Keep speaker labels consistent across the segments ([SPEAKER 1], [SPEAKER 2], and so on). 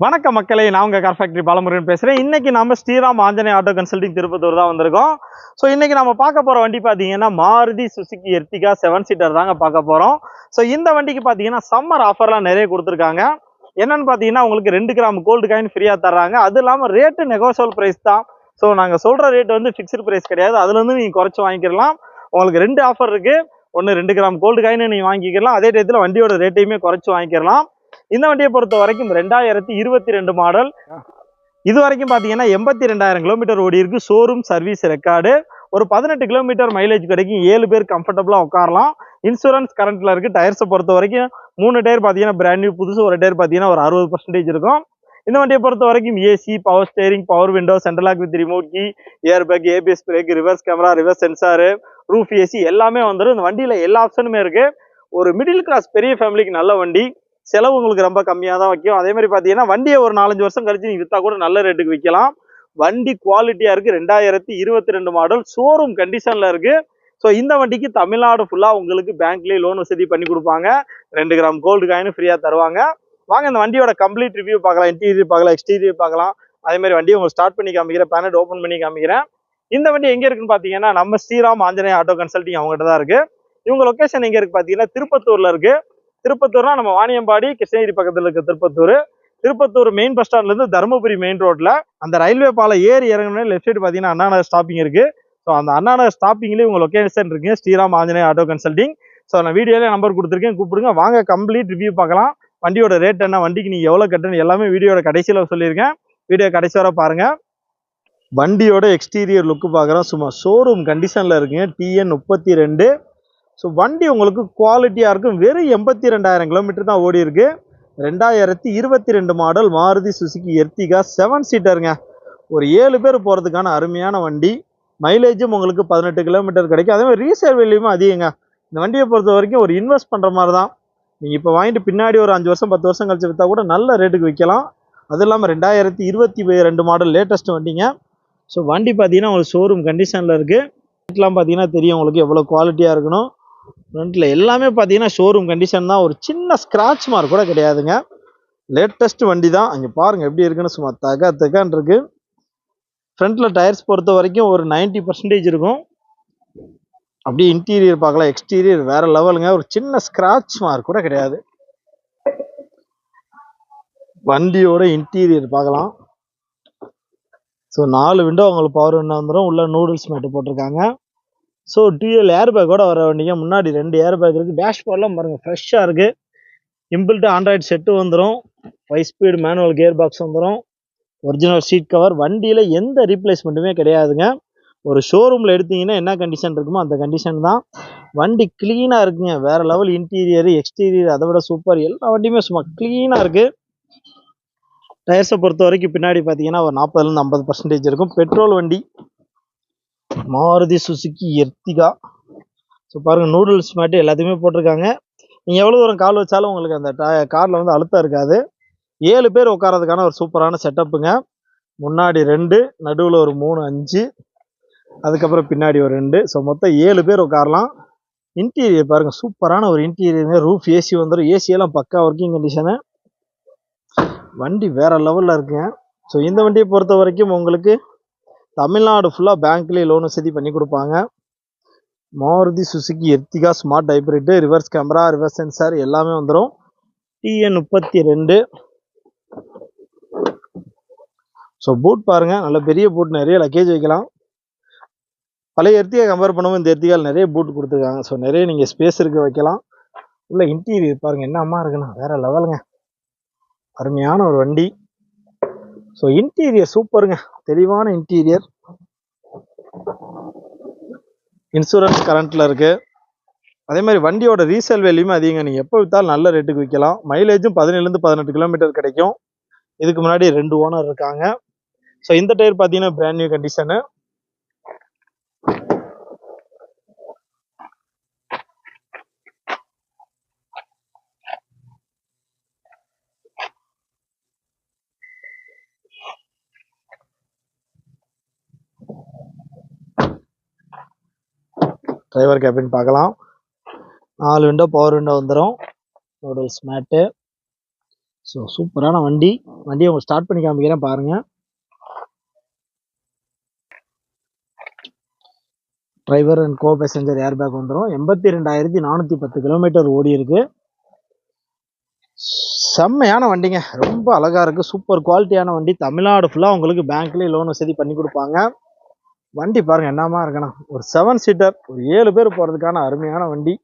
[SPEAKER 1] வணக்கம் மக்களே நான் உங்கள் கார் ஃபேக்டரி பாலமுருகன் பேசுகிறேன் இன்றைக்கி நம்ம ஸ்ரீராம் ஆஞ்சநேய ஆட்டோ கன்சல்டிங் திருப்பத்தூர் தான் வந்திருக்கோம். ஸோ இன்னைக்கு நம்ம பார்க்க போகிற வண்டி பார்த்தீங்கன்னா மாருதி சுசுகி எர்த்திகா செவன் சீட்டர் தாங்க பார்க்க போகிறோம் ஸோ இந்த வண்டிக்கு பார்த்தீங்கன்னா சம்மர் ஆஃபர்லாம் நிறைய கொடுத்துருக்காங்க. என்னென்னு பார்த்தீங்கன்னா உங்களுக்கு ரெண்டு கிராம் கோல்டு காயின் ஃப்ரீயாக தர்றாங்க. அது இல்லாமல் ரேட்டு நெகோசியல் ப்ரைஸ் தான். ஸோ நாங்கள் சொல்கிற ரேட் வந்து ஃபிக்ஸ்டு ப்ரைஸ் கிடையாது. அதுலேருந்து நீங்கள் குறைச்சி வாங்கிக்கலாம். உங்களுக்கு ரெண்டு ஆஃபர் இருக்குது ஒன்று ரெண்டு கிராம் கோல்டு காயினு நீங்கள் வாங்கிக்கலாம். அதே டயத்தில் வண்டியோட ரேட்டையுமே குறைச்சி வாங்கிக்கலாம். இந்த வண்டியை பொறுத்த வரைக்கும் ரெண்டாயிரத்தி இருபத்தி ரெண்டு மாடல் இது வரைக்கும் பார்த்தீங்கன்னா எண்பத்தி ரெண்டாயிரம் கிலோமீட்டர் ஓடி இருக்கு. ஷோரூம் சர்வீஸ் ரெக்கார்டு ஒரு பதினெட்டு கிலோமீட்டர் மைலேஜ் கிடைக்கும். ஏழு பேர் கம்ஃபர்டபுளாக உட்காரலாம். இன்சூரன்ஸ் கரண்ட்ல இருக்கு. டயர்ஸை பொறுத்த வரைக்கும் மூணு டயர் பார்த்தீங்கன்னா பிராண்ட் நியூ புதுசு ஒரு டயர் பார்த்தீங்கன்னா ஒரு அறுபது பர்சன்டேஜ் இருக்கும். இந்த வண்டியை பொறுத்த வரைக்கும் AC power steering power window central lock with remote key air bag ABS brake reverse camera reverse sensor roof AC எல்லாமே வந்துடும் இந்த வண்டியில் எல்லா ஆப்ஷனுமே இருக்கு. ஒரு மிடில் கிளாஸ் பெரிய ஃபேமிலிக்கு நல்ல வண்டி. செலவு உங்களுக்கு ரொம்ப கம்மியாக தான் வைக்கும். அதே மாதிரி பார்த்தீங்கன்னா வண்டியை ஒரு நாலஞ்சு வருஷம் கழிச்சு நீங்கள் விற்றா கூட நல்ல ரேட்டுக்கு விற்கலாம் வண்டி குவாலிட்டியாக இருக்குது ரெண்டாயிரத்தி இருபத்தி ரெண்டு மாடல் ஷோரூம் கண்டிஷனில் இருக்குது ஸோ இந்த வண்டிக்கு தமிழ்நாடு ஃபுல்லாக உங்களுக்கு பேங்க்லேயே லோன் வசதி பண்ணி கொடுப்பாங்க. ரெண்டு கிராம் கோல்டு காயின் ஃப்ரீயாக தருவாங்க. வாங்க இந்த வண்டியோட கம்ப்ளீட் ரிவ்யூ பார்க்கலாம். இன்டீரியர் பார்க்கலாம் எக்ஸ்டீரியர் பார்க்கலாம். அதே மாதிரி வண்டியை உங்களுக்கு ஸ்டார்ட் பண்ணி காமிக்கிறேன். பேனட் ஓப்பன் பண்ணி காமிக்கிறேன். இந்த வண்டி எங்கே இருக்குன்னு பார்த்தீங்கன்னா நம்ம ஸ்ரீராம் ஆஞ்சநேய ஆட்டோ கன்சல்டிங் அவங்ககிட்ட தான் இருக்குது இவங்க லொக்கேஷன் எங்கே இருக்குது பார்த்தீங்கன்னா திருப்பத்தூரில் இருக்குது திருப்பத்தூர்னா நம்ம வாணியம்பாடி கிருஷ்ணகிரி பக்கத்தில் இருக்க திருப்பத்தூர். திருப்பத்தூர் மெயின் பஸ் ஸ்டாண்ட்லேருந்து தருமபுரி மெயின் ரோட்டில் அந்த ரயில்வே பாலம் ஏறி இறங்கினே லெஃப்ட் சைடு பார்த்தீங்கன்னா அண்ணாநகர் ஸ்டாப்பிங் இருக்குது ஸோ அந்த அண்ணா ஸ்டாப்பிங்லேயே உங்கள் லொக்கேஷன் இருக்குங்க Sriram Anjaneya auto consulting so நான் வீடியோலேயே நம்பர் கொடுத்துருக்கேன். கூப்பிடுங்க. வாங்க கம்ப்ளீட் ரிவ்யூ பார்க்கலாம். வண்டியோட ரேட் என்ன? வண்டிக்கு நீங்கள் எவ்வளோ கட்டணும்? எல்லாமே வீடியோட கடைசியில் சொல்லியிருக்கேன். வீடியோ கடைசி வர பாருங்கள் வண்டியோட எக்ஸ்டீரியர் லுக்கு பார்க்குறோம் சும்மா ஷோரூம் கண்டிஷனில் இருக்குங்க. டிஎன் முப்பத்தி ரெண்டு. ஸோ வண்டி உங்களுக்கு குவாலிட்டியாக இருக்கும். வெறும் எண்பத்தி ரெண்டாயிரம் கிலோமீட்டர் தான் ஓடி இருக்கு. ரெண்டாயிரத்தி இருபத்தி ரெண்டு மாடல் மாருதி சுசுகி எர்த்திகா செவன் சீட்டருங்க ஒரு ஏழு பேர் போகிறதுக்கான அருமையான வண்டி. மைலேஜும் உங்களுக்கு பதினெட்டு கிலோமீட்டர் கிடைக்கும். அதே மாதிரி ரீசேல் வேல்யூமே அதிகங்க. இந்த வண்டியை பொறுத்த வரைக்கும் ஒரு இன்வெஸ்ட் பண்ணுற மாதிரி தான். நீங்கள் இப்போ வாங்கிட்டு பின்னாடி ஒரு அஞ்சு வருஷம் பத்து வருஷம் கழிச்சு விற்றா கூட நல்ல ரேட்டுக்கு விற்கலாம் அதுவும் இல்லாமல் ரெண்டாயிரத்தி இருபத்தி ரெண்டு மாடல் லேட்டஸ்ட் வண்டிங்க. ஸோ வண்டி பார்த்தீங்கன்னா உங்களுக்கு ஷோரூம் கண்டிஷனில் இருக்குது வீட்லாம் பார்த்தீங்கன்னா தெரியும் உங்களுக்கு எவ்வளோ குவாலிட்டியாக இருக்கணும். ஃப்ரண்ட்டில் எல்லாமே பார்த்தீங்கன்னா ஷோரூம் கண்டிஷன் தான். ஒரு சின்ன ஸ்க்ராட்ச் மார்க் கூட கிடையாதுங்க. லேட்டஸ்ட் வண்டி தான். அங்கே பாருங்கள் எப்படி இருக்குன்னு சும்மா தக தகான் இருக்கு. ஃப்ரண்ட்டில் டயர்ஸ் பொறுத்த வரைக்கும் ஒரு 90% பர்சன்டேஜ் இருக்கும். அப்படியே இன்டீரியர் பார்க்கலாம். எக்ஸ்டீரியர் வேற லெவலுங்க ஒரு சின்ன ஸ்க்ராட்ச் மார்க் கூட கிடையாது. வண்டியோட இன்டீரியர் பார்க்கலாம். ஸோ நாலு விண்டோ உங்களுக்கு பவர் விண்டோ வந்துடும் உள்ள நூடுல்ஸ் மேட்டு போட்டிருக்காங்க. ஸோ டிஎல் ஏர் பேக்கோட வர வண்டிங்க. முன்னாடி ரெண்டு ஏர் பேக் இருக்குது டேஷ்போர்ட்லாம் பாருங்கள் ஃப்ரெஷ்ஷாக இருக்குது இம்பிள்ட்டு ஆண்ட்ராய்டு செட்டு வந்துடும் five speed manual gear box வந்துடும் ஒரிஜினல் சீட் கவர் வண்டியில் எந்த ரீப்ளேஸ்மெண்ட்டுமே கிடையாதுங்க. ஒரு ஷோரூமில் எடுத்தீங்கன்னா என்ன கண்டிஷன் இருக்குமோ அந்த கண்டிஷன் தான். வண்டி க்ளீனாக இருக்குங்க. வேறு லெவல் இன்டீரியர் எக்ஸ்டீரியர் அதை விட சூப்பர் எல்லா வண்டியுமே சும்மா க்ளீனாக இருக்குது டயர்ஸை பொறுத்த வரைக்கும் பின்னாடி பார்த்தீங்கன்னா ஒரு நாற்பதுலேருந்து ஐம்பது பர்சன்டேஜ் இருக்கும். பெட்ரோல் வண்டி. மாருதி சுசுகி எர்த்திகா ஸோ பாருங்கள் நூடுல்ஸ் மாட்டி எல்லாத்தையுமே போட்டிருக்காங்க. நீங்கள் எவ்வளோ தூரம் கால் வச்சாலும் உங்களுக்கு அந்த காரில் வந்து அழுத்தம் இருக்காது. ஏழு பேர் உட்காரதுக்கான ஒரு சூப்பரான செட்டப்புங்க. முன்னாடி ரெண்டு நடுவில் ஒரு மூணு அஞ்சு. அதுக்கப்புறம் பின்னாடி ஒரு ரெண்டு. ஸோ மொத்தம் ஏழு பேர் உட்காரலாம். இன்டீரியர் பாருங்கள் சூப்பரான ஒரு இன்டீரியருங்க ரூஃப் ஏசி வந்துடும் ஏசியெல்லாம் பக்கா ஒர்க்கிங் கண்டிஷனு வண்டி வேற லெவலில் இருக்குங்க. ஸோ இந்த வண்டியை பொறுத்த வரைக்கும் உங்களுக்கு தமிழ்நாடு ஃபுல்லாக பேங்க்லேயே லோன் வசதி பண்ணி கொடுப்பாங்க. Maruti Suzuki Ertiga smart hybrid reverse camera reverse sensor எல்லாமே வந்துடும் டிஎன் முப்பத்தி ரெண்டு. ஸோ பூட் பாருங்கள் நல்ல பெரிய பூட் நிறைய லக்கேஜ் வைக்கலாம். பழைய எர்த்திகா கம்பேர் பண்ணும்போது இந்த எர்த்திகால் நிறைய பூட் கொடுத்துருக்காங்க. ஸோ நிறைய நீங்கள் ஸ்பேஸ் இருக்க வைக்கலாம். உள்ள இன்டீரியர் பாருங்கள் என்ன அம்மா இருக்குண்ணா வேறு லெவலுங்க அருமையான ஒரு வண்டி. ஸோ இன்டீரியர் சூப்பருங்க தெளிவான இன்டீரியர் இன்சூரன்ஸ் கரண்ட்டில் இருக்குது அதே மாதிரி வண்டியோட ரீசேல் வேல்யூமே அதிகங்க. நீங்கள் எப்போ விற்றாலும் நல்ல ரேட்டுக்கு விற்கலாம் மைலேஜும் பதினேழுலேருந்து பதினெட்டு கிலோமீட்டர் கிடைக்கும். இதுக்கு முன்னாடி ரெண்டு ஓனர் இருக்காங்க. ஸோ இந்த டயர் பார்த்தீங்கன்னா brand new condition driver cabin பார்க்கலாம். நாலு விண்டோ பவர் விண்டோ வந்துடும் நூடுல்ஸ் மேட்டு ஸோ சூப்பரான வண்டி. வண்டியை உங்களுக்கு ஸ்டார்ட் பண்ணி காமிக்கிறேன் பாருங்கள் driver and co passenger air bag வந்துடும் எண்பத்தி ரெண்டாயிரத்தி நானூற்றி பத்து கிலோமீட்டர் ஓடி இருக்கு. செம்மையான வண்டிங்க. ரொம்ப அழகா இருக்குது சூப்பர் குவாலிட்டியான வண்டி. தமிழ்நாடு ஃபுல்லாக உங்களுக்கு பேங்க்லேயே லோன் வசதி பண்ணி கொடுப்பாங்க. வண்டி பாருங்கள் என்னமா இருக்கணும்? ஒரு செவன் சீட்டர் ஒரு ஏழு பேர் போகிறதுக்கான அருமையான வண்டி.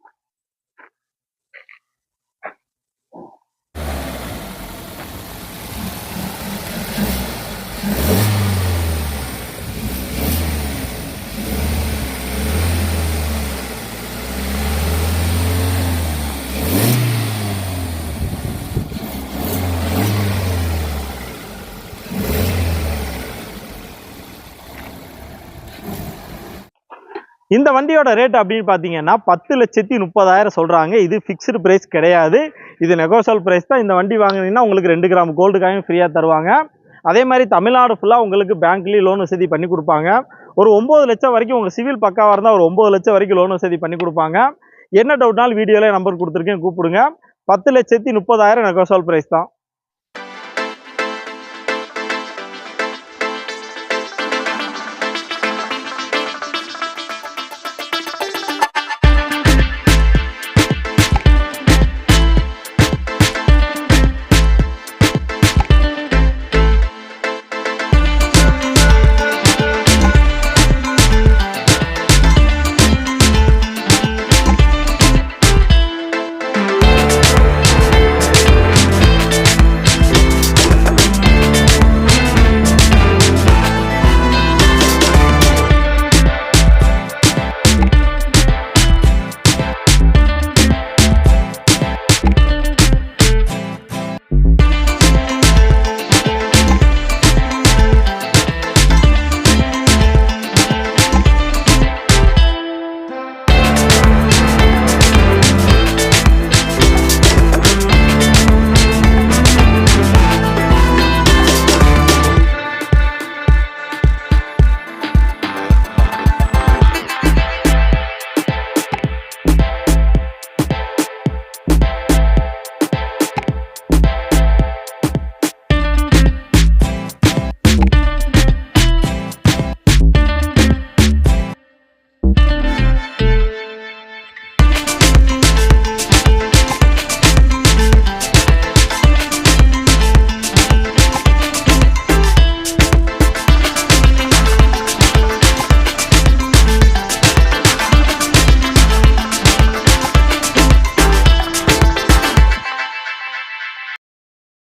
[SPEAKER 1] இந்த வண்டியோட ரேட் அப்படின்னு பார்த்தீங்கன்னா பத்து லட்சத்தி முப்பதாயிரம் சொல்கிறாங்க இது ஃபிக்ஸ்டு ப்ரைஸ் கிடையாது. இது நெகோசியல் ப்ரைஸ் தான். இந்த வண்டி வாங்குனீங்கன்னா உங்களுக்கு ரெண்டு கிராம் கோல்டு காயின் ஃப்ரீயாக தருவாங்க. அதே மாதிரி தமிழ்நாடு ஃபுல்லாக உங்களுக்கு பேங்க்லேயும் லோன் வசதி பண்ணி கொடுப்பாங்க. ஒரு ஒம்பது லட்சம் வரைக்கும் உங்கள் சிவில் பக்காவாக இருந்தால் ஒரு ஒம்பது லட்சம் வரைக்கும் லோன் வசதி பண்ணி கொடுப்பாங்க. என்ன டவுட்னாலும் வீடியோவில் நம்பர் கொடுத்துருக்கேன் கூப்பிடுங்க. பத்து லட்சத்தி முப்பதாயிரம் நெகோசியல் ப்ரைஸ் தான்.